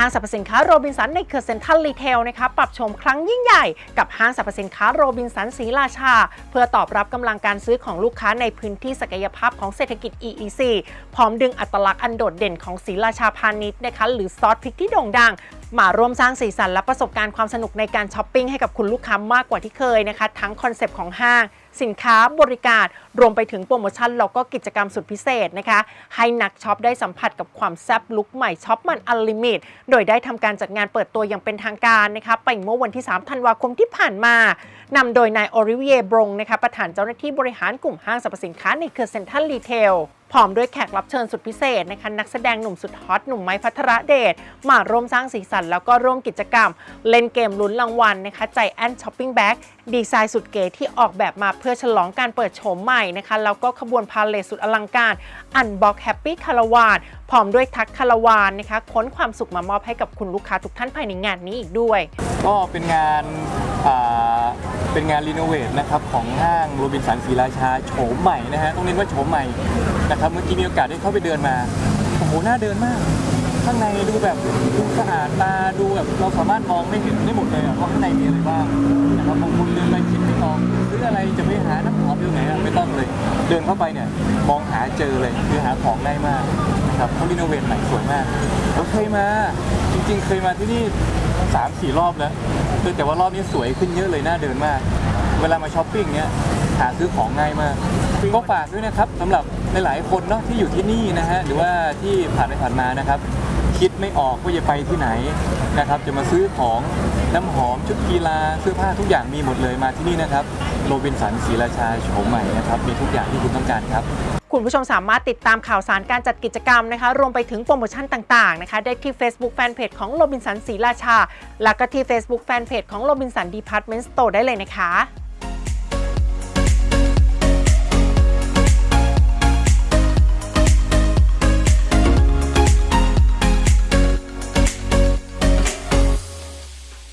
้างสรรพสินค้าโรบินสันในเครือเซ็นทรัลรีเทลนะคะปรับโฉมครั้งยิ่งใหญ่กับห้างสรรพสินค้าโรบินสันศรีราชา เพื่อตอบรับกำลังการซื้อของลูกค้าในพื้นที่ศักยภาพของเศรษฐกิจ EEC พร้อมดึงอัตลักษณ์อันโดดเด่นของศรีราชาพาณิชย์นะคะหรือซอสพริกที่โด่งดัง มาร่วมสร้างสีสันและประสบการณ์ความสนุกในการช้อปปิ้งให้กับคุณลูกค้ามากกว่าที่เคยนะคะ ทั้งคอนเซปต์ของห้าง สินค้าบริการ รวมไปถึงโปรโมชั่นแล้วก็กิจกรรมสุดพิเศษนะคะ ให้นักช็อปได้สัมผัสกับความแซ่บลุคใหม่ช็อปมันอัลลิมิตโดยได้ทำการจัดงานเปิดตัวอย่างเป็นทางการนะคะไปเมื่อวันที่ 3 ธันวาคมที่ผ่านมานำโดยนายโอริเวียบรงนะคะประธานเจ้าหน้าที่บริหารกลุ่มห้างสรรพสินค้าในเครือเซ็นทรัลรีเทล พร้อมด้วยแขกรับเชิญสุดพิเศษนะคะนักแสดงหนุ่มสุดฮอตหนุ่มไม้พัทรเดชมาร่วมสร้างสีสัน แล้วก็ร่วมกิจกรรม เล่นเกมลุ้นรางวัลนะคะใจแอนช้อปปิ้งแบ็กดีไซน์สุดเก๋ที่ออกแบบมาเพื่อฉลองการเปิดโฉมใหม่นะคะแล้วก็ขบวนพาเลทสุดอลังการอันบ็อกแฮปปี้คาราวานพร้อมด้วยทักคาราวานนะคะค้นความสุขมามอบให้กับคุณลูกค้าทุกท่านภายในงานนี้อีกด้วย ก็เป็นงานอ่า เป็นงานรีโนเวทนะครับของห้างโรบินสันศรีราชาโฉมใหม่นะฮะต้องเน้นว่าโฉมใหม่นะครับเมื่อกี้มีโอกาสได้เข้าไปเดินมาโอ้โหน่าเดินมาก ข้างในดูแบบดูสะอาดตาดูแบบเราสามารถมองไม่เห็นได้หมดเลยอะว่าข้างในมีอะไรบ้างนะครับบางคนเดินไปคิดไม่ออกซื้ออะไรจะไปหาน้ำหอมอยู่ไหนอะไม่ต้องเลย เดินเข้าไปเนี่ยมองหาเจอเลยคือหาของได้มากนะครับเขารีโนเวทใหม่สวยมากเราเคยมาจริงๆเคยมาที่นี่สามสี่รอบแล้ว คือแต่ว่ารอบนี้สวยขึ้นเยอะเลยน่าเดินมาก เวลามาช้อปปิ้งเนี้ยหาซื้อของง่ายมากก็ฝากด้วยนะครับสำหรับหลายๆคนเนาะที่อยู่ที่นี่นะฮะหรือว่าที่ผ่านไปผ่านมานะครับ คิดไม่ออกว่าจะไปที่ไหนนะครับจะมาซื้อของน้ำหอมชุดกีฬาเสื้อผ้าทุกอย่างมีหมดเลยมาที่นี่นะครับโรบินสันศรีราชาโฉมใหม่นะครับมีทุกอย่างที่คุณต้องการครับ คุณผู้ชมสามารถติดตามข่าวสารการจัดกิจกรรมนะคะ รวมไปถึงโปรโมชั่นต่างๆนะคะ ได้ที่ Facebook Fanpage ของโรบินสันศรีราชา และก็ที่ Facebook Fanpage ของโรบินสันดีพาร์ตเมนต์สโตร์ได้เลยนะคะ